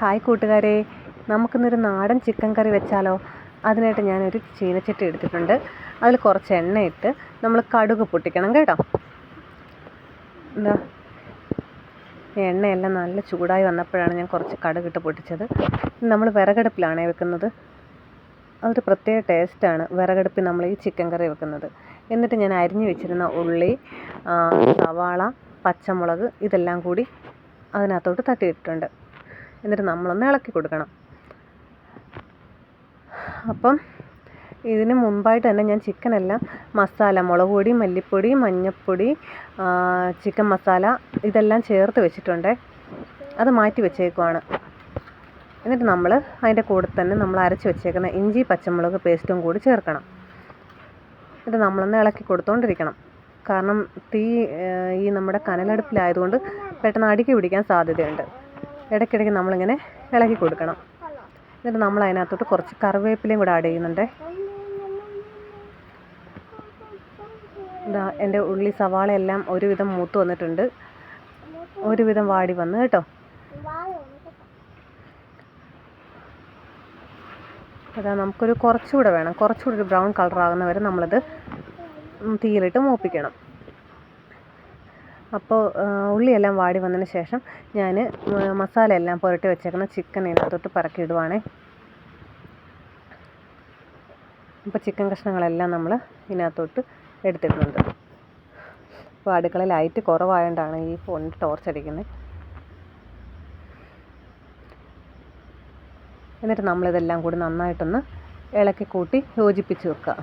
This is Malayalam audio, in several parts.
ഹായ് കൂട്ടുകാരെ നമുക്കിന്നൊരു നാടൻ ചിക്കൻ കറി വെച്ചാലോ? അതിനായിട്ട് ഞാനൊരു ചീനച്ചട്ടി എടുത്തിട്ടുണ്ട്. അതിൽ കുറച്ച് എണ്ണയിട്ട് നമ്മൾ കടുക് പൊട്ടിക്കണം കേട്ടോ. എന്താ എണ്ണയെല്ലാം നല്ല ചൂടായി വന്നപ്പോഴാണ് ഞാൻ കുറച്ച് കടുകിട്ട് പൊട്ടിച്ചത്. നമ്മൾ വിറകടുപ്പിലാണേ വെക്കുന്നത്. അതൊരു പ്രത്യേക ടേസ്റ്റാണ് വിറകടുപ്പിൽ നമ്മൾ ഈ ചിക്കൻ കറി വെക്കുന്നത്. എന്നിട്ട് ഞാൻ അരിഞ്ഞു വെച്ചിരുന്ന ഉള്ളി സവാള പച്ചമുളക് ഇതെല്ലാം കൂടി അതിനകത്തോട്ട് തട്ടിയിട്ടുണ്ട് എന്നിട്ട് നമ്മളൊന്ന് ഇളക്കി കൊടുക്കണം. അപ്പം ഇതിന് മുമ്പായിട്ട് തന്നെ ഞാൻ ചിക്കനെല്ലാം മസാല മുളക് പൊടി മല്ലിപ്പൊടി മഞ്ഞൾപ്പൊടി ചിക്കൻ മസാല ഇതെല്ലാം ചേർത്ത് വെച്ചിട്ടുണ്ട്. അത് മാറ്റി വെച്ചേക്കുവാണ്. എന്നിട്ട് നമ്മൾ അതിന്റെ കൂടെ തന്നെ നമ്മൾ അരച്ച് വെച്ചേക്കുന്ന ഇഞ്ചി പച്ചമുളക് പേസ്റ്റും കൂടി ചേർക്കണം. എന്നിട്ട് നമ്മളൊന്ന് ഇളക്കി കൊടുത്തുകൊണ്ടിരിക്കണം കാരണം തീ ഈ നമ്മുടെ കനലടുപ്പിലായതുകൊണ്ട് പെട്ടെന്ന് അടുക്കി പിടിക്കാൻ സാധ്യതയുണ്ട്. ഇടയ്ക്കിടയ്ക്ക് നമ്മളിങ്ങനെ ഇളക്കി കൊടുക്കണം. എന്നിട്ട് നമ്മൾ അതിനകത്തോട്ട് കുറച്ച് കറിവേപ്പിലയും കൂടെ ആഡ് ചെയ്യുന്നുണ്ട്. ഇതാ എന്റെ ഉള്ളി സവാള എല്ലാം ഒരുവിധം മൂത്ത് വന്നിട്ടുണ്ട്. ഒരുവിധം വാടി വന്ന് കേട്ടോ. അതാ നമുക്കൊരു കുറച്ചുകൂടെ വേണം. കുറച്ചുകൂടെ ഒരു ബ്രൗൺ കളർ ആകുന്ന വരെ നമ്മളത് തീയിലിട്ട് മൂപ്പിക്കണം. അപ്പോൾ ഉള്ളിയെല്ലാം വാടി വന്നതിന് ശേഷം ഞാൻ മസാല എല്ലാം പുരട്ടി വെച്ചേക്കുന്ന ചിക്കൻ ഇതിനകത്തോട്ട് പറക്കി ഇടുവാണേ അപ്പോൾ ചിക്കൻ കഷ്ണങ്ങളെല്ലാം നമ്മൾ ഇതിനകത്തോട്ട് എടുത്തിടുന്നുണ്ട്. അപ്പോൾ അടുക്കള ലൈറ്റ് കുറവായതുകൊണ്ടാണ് ഈ ഫോണിൽ ടോർച്ച് അടിക്കുന്നത് എന്നിട്ട് നമ്മളിതെല്ലാം കൂടി നന്നായിട്ടൊന്ന് ഇളക്കി കൂട്ടി യോജിപ്പിച്ച് വെക്കുക.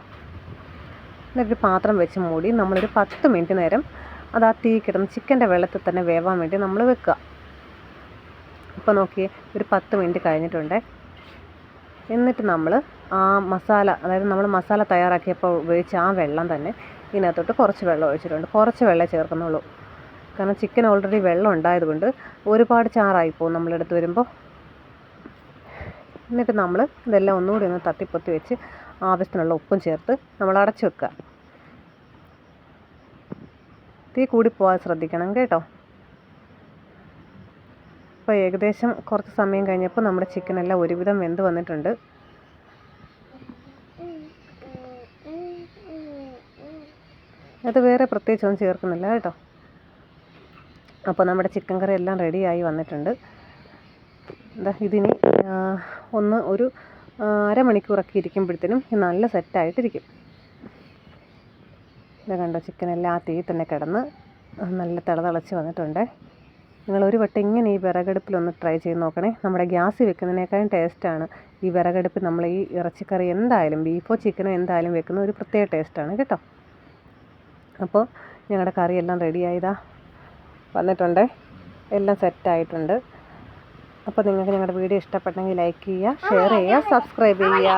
എന്നിട്ട് പാത്രം വെച്ച് മൂടി നമ്മളൊരു പത്ത് മിനിറ്റ് നേരം അത് ആ തീ കിടന്ന് ചിക്കന്റെ വെള്ളത്തിൽ തന്നെ വേവാൻ വേണ്ടി നമ്മൾ വെക്കുക. ഇപ്പോൾ നോക്കിയേ ഒരു പത്ത് മിനിറ്റ് കഴിഞ്ഞിട്ടുണ്ട്. എന്നിട്ട് നമ്മൾ ആ മസാല അതായത് നമ്മൾ മസാല തയ്യാറാക്കിയപ്പോൾ ഉപയോഗിച്ച ആ വെള്ളം തന്നെ ഇതിനകത്തോട്ട് കുറച്ച് വെള്ളം ഒഴിച്ചിട്ടുണ്ട്. കുറച്ച് വെള്ളം ചേർക്കുന്നുള്ളൂ. കാരണം ചിക്കൻ ഓൾറെഡി വെള്ളം ഉണ്ടായതുകൊണ്ട് ഒരുപാട് ചാറായി പോകും നമ്മളെടുത്ത് വരുമ്പോൾ. എന്നിട്ട് നമ്മൾ ഇതെല്ലാം ഒന്നുകൂടി ഒന്ന് തട്ടിപ്പൊത്തി വെച്ച് ആവശ്യത്തിനുള്ള ഉപ്പും ചേർത്ത് നമ്മൾ അടച്ചു വെക്കുക. തീ കൂടി പോകാൻ ശ്രദ്ധിക്കണം കേട്ടോ. അപ്പോൾ ഏകദേശം കുറച്ച് സമയം കഴിഞ്ഞപ്പോൾ നമ്മുടെ ചിക്കനെല്ലാം ഒരുവിധം വെന്ത് വന്നിട്ടുണ്ട്. അത് വേറെ പ്രത്യേകിച്ചൊന്നും ചേർക്കുന്നില്ല കേട്ടോ. അപ്പോൾ നമ്മുടെ ചിക്കൻ കറി എല്ലാം റെഡിയായി വന്നിട്ടുണ്ട്. എന്താ ഇതിനി ഒന്ന് ഒരു അരമണിക്കൂറൊക്കെ ഇരിക്കുമ്പോഴത്തേനും നല്ല സെറ്റായിട്ടിരിക്കും ഇത് കണ്ടോ ചിക്കനെല്ലാം ആ തീ തന്നെ കിടന്ന് നല്ല തിളതിളച്ച് വന്നിട്ടുണ്ട്. നിങ്ങൾ ഒരു വട്ടം ഇങ്ങനെ ഈ വിറകടുപ്പിലൊന്ന് ട്രൈ ചെയ്ത് നോക്കണേ. നമ്മുടെ ഗ്യാസ് വെക്കുന്നതിനേക്കാളും ടേസ്റ്റാണ് ഈ വിറകടുപ്പ് നമ്മൾ ഈ ഇറച്ചിക്കറി എന്തായാലും ബീഫോ ചിക്കനോ എന്തായാലും വെക്കുന്ന ഒരു പ്രത്യേക ടേസ്റ്റാണ് കേട്ടോ. അപ്പോൾ ഞങ്ങളുടെ കറിയെല്ലാം റെഡിയായതാ വന്നിട്ടുണ്ട്. എല്ലാം സെറ്റായിട്ടുണ്ട് അപ്പോൾ നിങ്ങൾക്ക് ഞങ്ങളുടെ വീഡിയോ ഇഷ്ടപ്പെട്ടെങ്കിൽ ലൈക്ക് ചെയ്യുക ഷെയർ ചെയ്യുക സബ്സ്ക്രൈബ് ചെയ്യുക.